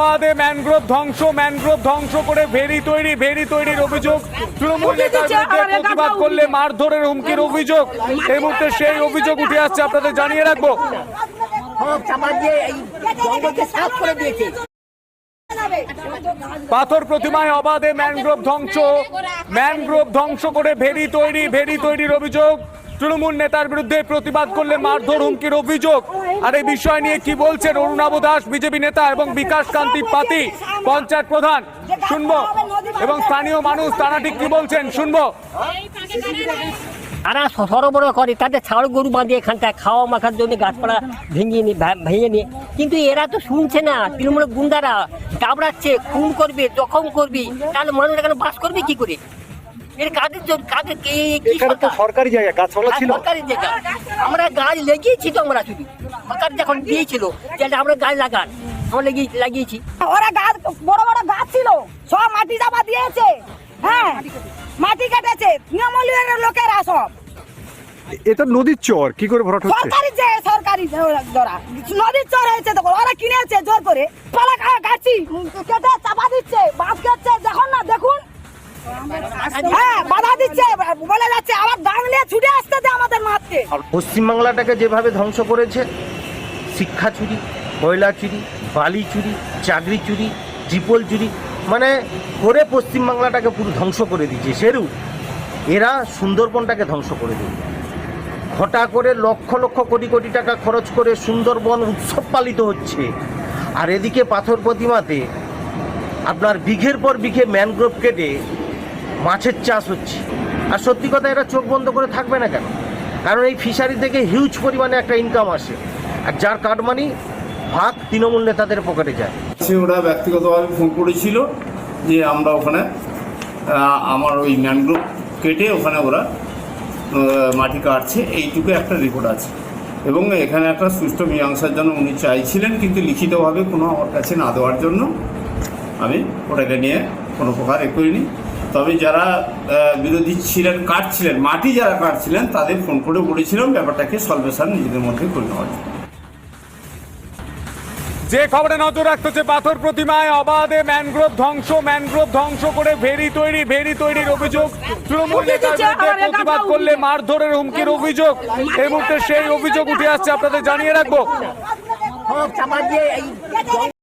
বাদে ম্যানগ্রোভ ধ্বংস ম্যানগ্রোভ ধ্বংস করে ভেরি তৈরি ভেরি তৈরির অভিযোগ। তৃণমূল নেতার বিরুদ্ধে প্রতিবাদ করলে মারধরের হুমকির অভিযোগ। এই মুহূর্তে সেই অভিযোগ উঠে আসছে আপনাদের জানিয়ে রাখব। সব চাপা দিয়ে এই জঙ্গলকে সাফ করে দিয়েছে। পাথর প্রতিমায় অবাধে ম্যানগ্রোভ ধ্বংস ম্যানগ্রোভ ধ্বংস করে ভেরি তৈরি ভেরি তৈরির অভিযোগ। তৃণমূল নেতার বিরুদ্ধে প্রতিবাদ করলে মারধর, হুমকির অভিযোগ। আর এই বিষয় নিয়ে কি বলছেন অরুণাব দাস, বিজেপি নেতা এবং বিকাশ কান্তি পাতি, পঞ্চায়েত প্রধান? শুনব। এবং স্থানীয় মানুষ, তারা ঠিক কি বলছেন? শুনব। তারা সরবরাহ করে, তাদের ছাড় গরু বাঁধে এখানটায় খাওয়া মাখার জন্য গাছপালা ভেঙে ভে- ভেঙে নিয়ে কিন্তু এরা তো শুনছে না, তৃণমূলের গুন্ডারা কাবড়াচ্ছে খুন করবে, জখম করবে, তাহলে মানুষ এখানে বাস করবে কি করে? এর কাদের জন্য কাদের এখানে তো সরকারি জায়গা গাছপালা হ্যাঁ, ছিল। সরকারি জায়গা। আমরা গাছ লাগিয়েছি তো আমরা শুধু। সরকার যখন দিয়েছিল যে আমরা গাছ লাগান আমরা লাগিয়ে লাগিয়েছি। ওরা গাছ বড় বড় গাছ ছিল সব মাটি চাপা দিয়েছে। হ্যাঁ মাটি কেটেছে তৃণমূলের লোকেরা সব। এ তো নদীর চর কি করে ভরাট হচ্ছে? সরকারি যে সরকারি ধরা নদীর চর হয়েছে তখন ওরা কিনেছে জোর করে। পালা গাছি কেটে চাপা দিচ্ছে বাঁধ পশ্চিমবাংলাটাকে যেভাবে ধ্বংস করেছে, শিক্ষা চুরি কয়লা চুরি, বালি চুরি, চাকরি চুরি ট্রিপল চুরি মানে করে পশ্চিমবাংলাটাকে পুরো ধ্বংস করে দিয়েছে। সেরু এরা সুন্দরবনটাকে ধ্বংস করে দেবে ঘটা করে লক্ষ লক্ষ কোটি কোটি টাকা খরচ করে সুন্দরবন উৎসব পালিত হচ্ছে। আর এদিকে পাথর প্রতিমাতে আপনার বিঘের পর বিঘে ম্যানগ্রোভ কেটে মাছের চাষ হচ্ছে। আর সত্যি কথা, এরা চোখ বন্ধ করে থাকবে না কেন? কারণ এই ফিশারি থেকে হিউজ পরিমাণে একটা ইনকাম আসে। আর যার কাটমানি ভাগ তৃণমূল নেতাদের পকেটে যায়। সে ওরা ব্যক্তিগতভাবে ফোন করেছিল যে আমরা ওখানে আমার ওই ম্যানগ্রোভ কেটে ওখানে ওরা মাটি কাটছে। এইটুকু একটা রিপোর্ট আছে। এবং এখানে একটা সুষ্ঠু মীমাংসার জন্য উনি চাইছিলেন, কিন্তু লিখিতভাবে কোনো আমার কাছে না দেওয়ার জন্য আমি ওটাকে নিয়ে কোনো প্রকার এ করিনি। তবে যারা বিরোধী ছিলেন কাটছিলেন মাটি যারা কাটছিলেন তাদের ফোন করে বলেছিলাম ব্যাপারটাকে সলভেশন নিজেদের মধ্যে করে নেওয়ার জন্য। যে খবরে নজর রাখতে হচ্ছে পাথর প্রতিমায় অবাধে ম্যানগ্রোভ ধ্বংস ম্যানগ্রোভ ধ্বংস করে ভেরি তৈরি ভেরি তৈরির অভিযোগ। তৃণমূল নেতার বিরুদ্ধে প্রতিবাদ করলে মারধরের হুমকির অভিযোগ। এই মুহূর্তে সেই অভিযোগ উঠে আসছে আপনাদের জানিয়ে রাখব। সব চাপা দিয়ে এই